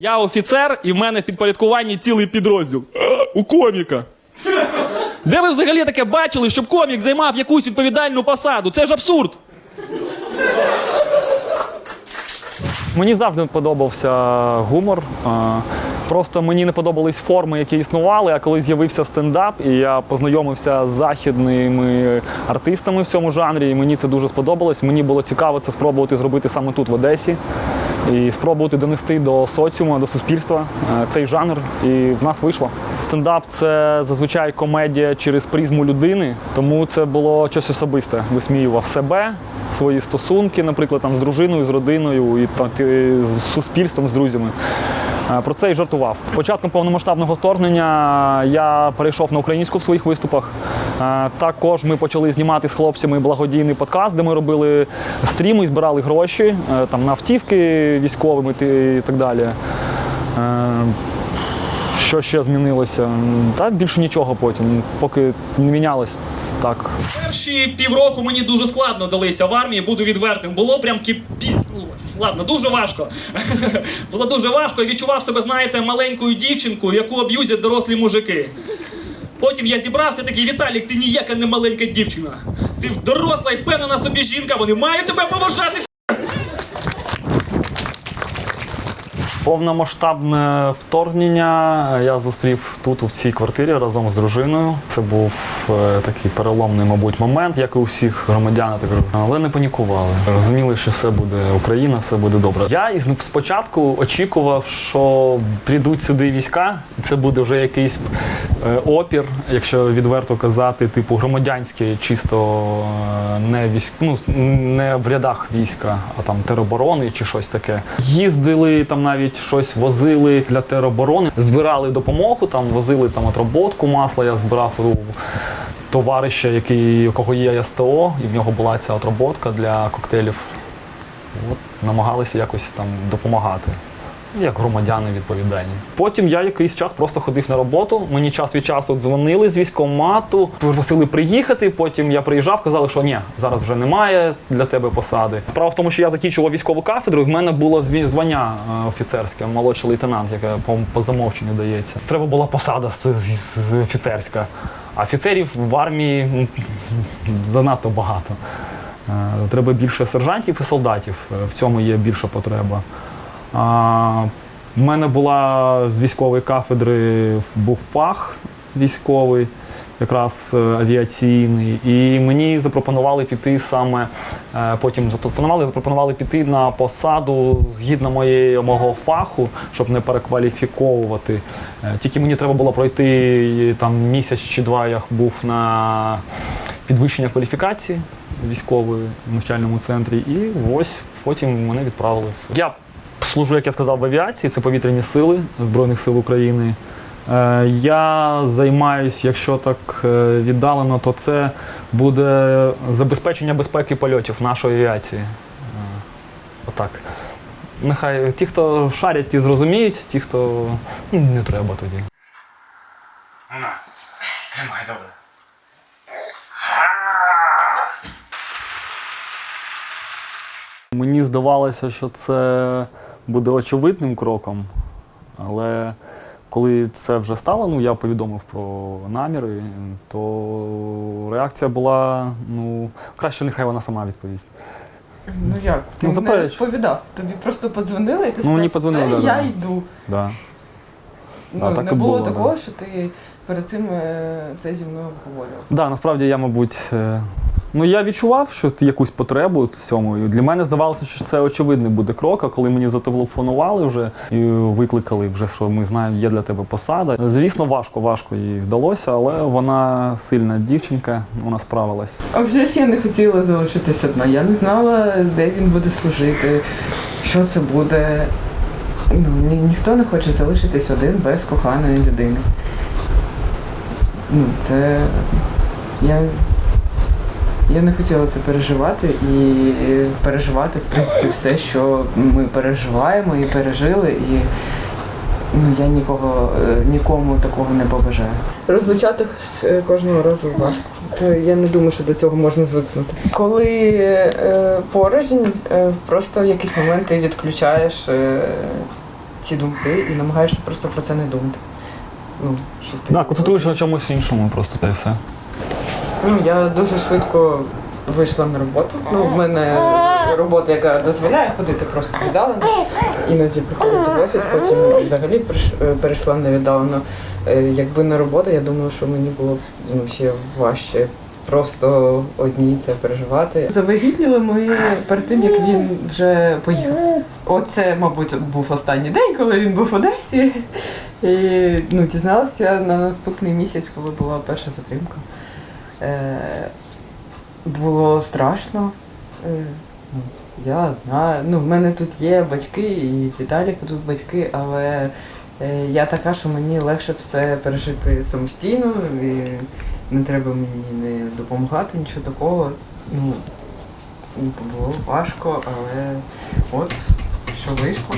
Я офіцер, і в мене в підпорядкуванні цілий підрозділ. У коміка. Де ви взагалі таке бачили, щоб комік займав якусь відповідальну посаду? Це ж абсурд. Мені завжди подобався гумор. Просто мені не подобались форми, які існували. А коли з'явився стендап, і я познайомився з західними артистами в цьому жанрі, і мені це дуже сподобалось. Мені було цікаво це спробувати зробити саме тут, в Одесі, і спробувати донести до соціуму, до суспільства е, цей жанр. І в нас вийшло. Стендап це зазвичай комедія через призму людини, тому це було щось особисте. Висміював себе, свої стосунки, наприклад, там з дружиною, з родиною і та- з суспільством, з друзями. Е, Про це і жартував. Початком повномасштабного вторгнення я перейшов на українську в своїх виступах. Е, Також ми почали знімати з хлопцями благодійний подкаст, де ми робили стріми, збирали гроші е, там на автівки військовими і так далі. Е, Що ще змінилося? Та більше нічого потім, поки не мінялось так. Перші півроку мені дуже складно далися в армії, буду відвертим. Було прям ну, Ладно, дуже важко. Було дуже важко і відчував себе, знаєте, маленькою дівчинкою, яку аб'юзять дорослі мужики. Потім я зібрався такий, Віталік, ти ніяка не маленька дівчина. Ти доросла і впевнена собі жінка, вони мають тебе поважати. Повномасштабне вторгнення я зустрів тут, у цій квартирі, разом з дружиною. Це був е, такий переломний, мабуть, момент, як і у всіх громадян. Так але не панікували. Розуміли, що все буде Україна, все буде добре. Я із спочатку очікував, що прийдуть сюди війська, і це буде вже якийсь е, опір, якщо відверто казати, типу громадянський, чисто е, не військ, ну, не в рядах війська, а там тероборони чи щось таке. Їздили там навіть щось возили для тероборони, збирали допомогу, там возили там отроботку масла. Я збирав у товариша, який у кого є СТО, і в нього була ця отроботка для коктейлів. От, намагалися якось там допомагати. Як громадяни відповідальні. Потім я якийсь час просто ходив на роботу. Мені час від часу дзвонили з військкомату, просили приїхати. Потім я приїжджав, казали, що ні, зараз вже немає для тебе посади. Справа в тому, що я закінчував військову кафедру, і в мене було звання е, офіцерське, молодший лейтенант, яке по, по замовченню дається. Треба була посада з, з- з офіцерська. Офіцерів в армії занадто багато. Е, Треба більше сержантів і солдатів. Е, В цьому є більша потреба. В мене була з військової кафедри був фах військовий, якраз е, авіаційний, і мені запропонували піти саме. е, Потім зателефонували, запропонували піти на посаду згідно моєї мого фаху, щоб не перекваліфіковувати. Е, Тільки мені треба було пройти там місяць чи два. Я був на підвищення кваліфікації військової в навчальному центрі, і ось потім мене відправили. Я служу, як я сказав, в авіації, це повітряні сили Збройних сил України. Е, Я займаюся, якщо так е, віддалено, то це буде забезпечення безпеки польотів нашої авіації. Е, Отак. Нехай ті, хто шарять, ті зрозуміють, ті, хто ну, не треба тоді. На, тримай добре. Мені здавалося, що це буде очевидним кроком, але коли це вже стало, ну я повідомив про наміри, то реакція була: ну, краще нехай вона сама відповість. Ну як? Ти Ну, не запереч. розповідав. Тобі просто подзвонили і ти Ну, мені сказав, подзвонили, «Все, да, я да. йду. Да. Ну, так не і було, було, да. такого, що ти перед цим е, це зі мною обговорював. Да, насправді я, мабуть, е, ну я відчував, що якусь потребу в цьому. Для мене здавалося, що це очевидний буде крок. А коли мені зателефонували вже і викликали, вже що ми знаємо, є для тебе посада. Звісно, важко, важко їй вдалося, але вона сильна дівчинка, вона справилась. А вже ж я не хотіла залишитись одна. Я не знала, де він буде служити, що це буде. Ну, ні, ніхто не хоче залишитись один без коханої людини. Ну, це. Я, я не хотіла це переживати і переживати, в принципі, все, що ми переживаємо і пережили, і ну, я нікого, е, нікому такого не побажаю. Розлучати кожного разу важко. Я не думаю, що до цього можна звикнути. Коли е, порознь, е, просто в якісь моменти відключаєш е, ці думки і намагаєшся просто про це не думати. Ну, що ти... Да, концентруєшся на чомусь іншому, просто та й все. Ну, я дуже швидко вийшла на роботу. Ну, в мене робота, яка дозволяє ходити просто віддалено. Іноді приходити в офіс, потім взагалі е, перейшла на віддалено. Е, Якби не робота, я думаю, що мені було б ну, ще важче просто одній це переживати. Завагітніли ми перед тим, як він вже поїхав. Оце, мабуть, був останній день, коли він був в Одесі. І ну, дізналася на наступний місяць, коли була перша затримка. Е, було страшно. Е, я одна. Ну, в мене тут є батьки, і Віталіка тут батьки, але е, я така, що мені легше все пережити самостійно, і не треба мені не допомагати, нічого такого. Ну, було важко, але от що вийшло.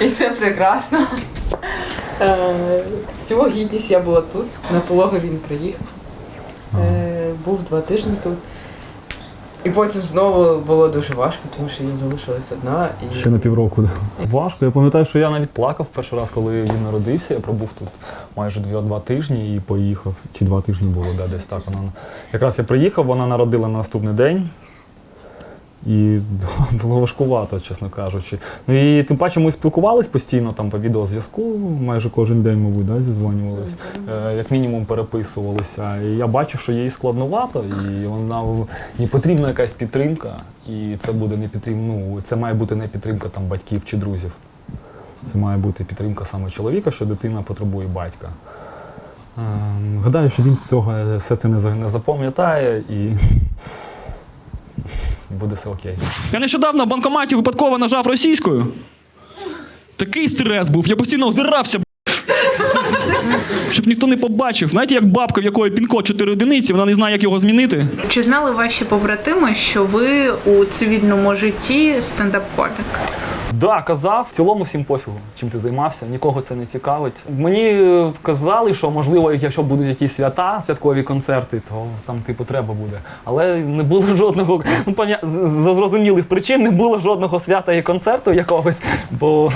І це прекрасно. Всього гідність я була тут. На пологу він приїхав. Був два тижні тут. І потім знову було дуже важко, тому що я залишилась одна. І... Ще на півроку. Важко. Я пам'ятаю, що я навіть плакав перший раз, коли він народився. Я пробув тут майже два, два тижні і поїхав. Чи два тижні було, да, десь так. Вона якраз я приїхав, вона народила на наступний день. І було важкувато, чесно кажучи. Ну і тим паче ми спілкувались постійно там по відеозв'язку, майже кожен день, мабуть, да, зізвонювалися. Е, як мінімум переписувалися. І я бачив, що їй складновато, і вона їй потрібна якась підтримка, і це буде не підтримка. Ну, це має бути не підтримка там батьків чи друзів. Це має бути підтримка саме чоловіка, що дитина потребує батька. Ем, гадаю, що він з цього все це не запам'ятає і буде все окей. Я нещодавно в банкоматі випадково нажав російською. Такий стрес був, я постійно озирався. Щоб ніхто не побачив. Знаєте, як бабка, в якої пін-код 4 одиниці, вона не знає, як його змінити. Чи знали ваші побратими, що ви у цивільному житті стендап-комік? Да, казав. В цілому всім пофігу, чим ти займався, нікого це не цікавить. Мені е, казали, що можливо, якщо будуть якісь свята, святкові концерти, то там типу треба буде. Але не було жодного, ну поня... з зрозумілих причин не було жодного свята і концерту якогось. Бо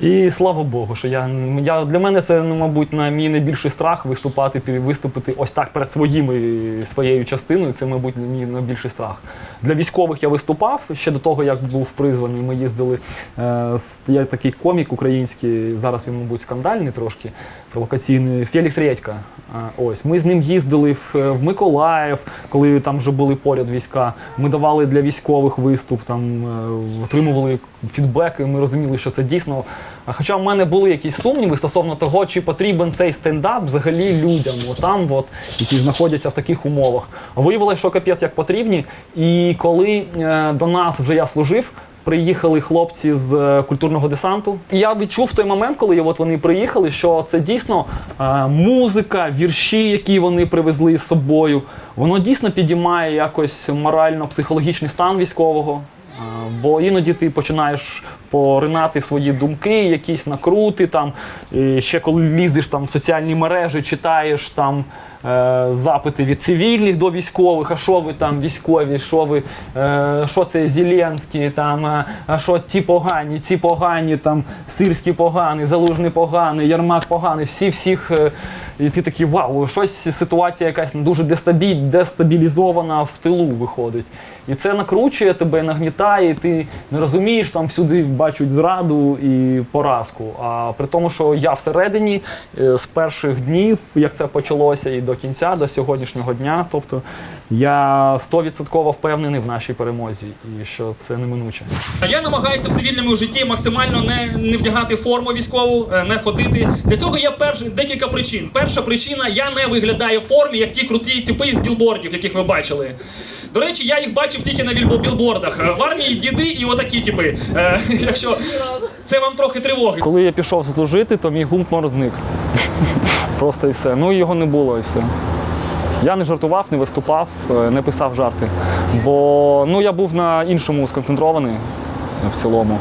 і слава Богу, що я, я для мене це, ну, мабуть, на мій найбільший страх виступати, виступити ось так перед своїми своєю частиною. Це, мабуть, мій найбільший страх. Для військових я виступав ще до того, як був призваний. Ми їздили. Е, я такий комік український, зараз він, мабуть, скандальний трошки, провокаційний Фелікс Редька. Е, ось ми з ним їздили в, в Миколаїв, коли там вже були поряд війська. Ми давали для військових виступ, там е, отримували фідбеки. Ми розуміли, що це дійсно. Хоча в мене були якісь сумніви стосовно того, чи потрібен цей стендап взагалі людям, отам, от, які знаходяться в таких умовах. Виявилося, що капець як потрібні. І коли е, до нас вже я служив, приїхали хлопці з е, культурного десанту. І я відчув той момент, коли от вони приїхали, що це дійсно е, музика, вірші, які вони привезли з собою. Воно дійсно підіймає якось морально-психологічний стан військового. Е, Бо іноді ти починаєш поринати свої думки, якісь накрути там. І ще коли лізеш там в соціальні мережі, читаєш там е, запити від цивільних до військових, а що ви там військові, що ви, е, що це Зеленський, там, а що ті погані, ці погані, там Сирський поганий, Залужний поганий, Ярмак поганий, всі всіх. е, і ти такий вау, щось ситуація якась дуже дестабіль, дестабілізована в тилу виходить. І це накручує тебе, нагнітає, і ти не розумієш, там всюди бачать зраду і поразку. А при тому, що я всередині е, з перших днів, як це почалося, і до кінця, до сьогоднішнього дня, тобто я стовідсотково впевнений в нашій перемозі і що це неминуче. Я намагаюся в цивільному житті максимально не, не вдягати форму військову, е, не ходити. Для цього є перш, декілька причин. Перша причина я не виглядаю в формі, як ті круті типи з білбордів, яких ви бачили. До речі, я їх бачив тільки на білбордах. Е, В армії діди і отакі типи. Е, Якщо це вам трохи тривоги. Коли я пішов служити, то мій гумор зник. Просто і все. Ну його не було, і все. Я не жартував, не виступав, е, не писав жарти. Бо ну, я був на іншому сконцентрований е, в цілому.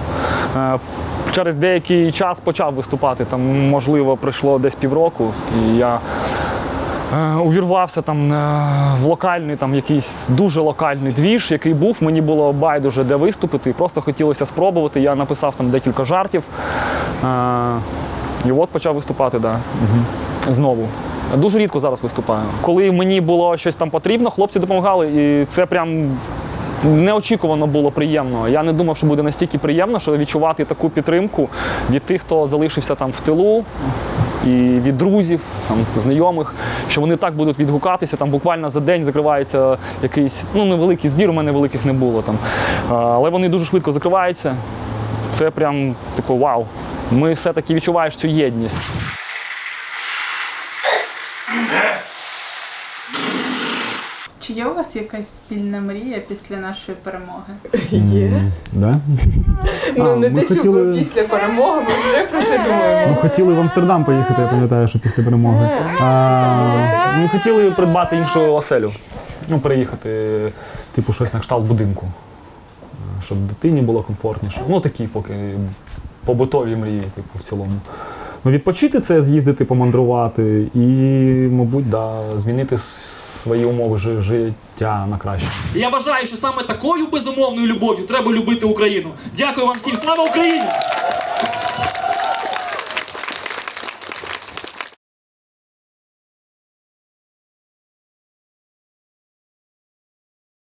Через деякий час почав виступати, там, можливо, пройшло десь півроку, і я увірвався там е, в локальний, там якийсь дуже локальний двіж, який був. Мені було байдуже де виступити. Просто хотілося спробувати. Я написав там декілька жартів. Е, і от почав виступати, да. Угу. Знову. Дуже рідко зараз виступаю. Коли мені було щось там потрібно, хлопці допомагали, і це прям неочікувано було приємно. Я не думав, що буде настільки приємно, що відчувати таку підтримку від тих, хто залишився там в тилу. І від друзів, там, знайомих, що вони так будуть відгукатися. Там буквально за день закривається якийсь ну невеликий збір, у мене великих не було там. Але вони дуже швидко закриваються. Це прям типу вау. Ми все-таки відчуваєш цю єдність. Чи є у вас якась спільна мрія після нашої перемоги? Є. Да? Ну не ми те, що хотіли- після перемоги, ми вже про це думаємо. Ну, хотіли в Амстердам поїхати, я пам'ятаю, що після перемоги. А, ми хотіли придбати іншу оселю. Ну, переїхати, типу, щось на кшталт будинку. Е, Щоб дитині було комфортніше. Ну, такі поки побутові мрії, типу, в цілому. Ну, відпочити це, з'їздити, помандрувати і, мабуть, да, змінити с- свої умови жи- життя на краще. Я вважаю, що саме такою безумовною любов'ю треба любити Україну. Дякую вам всім. Слава Україні!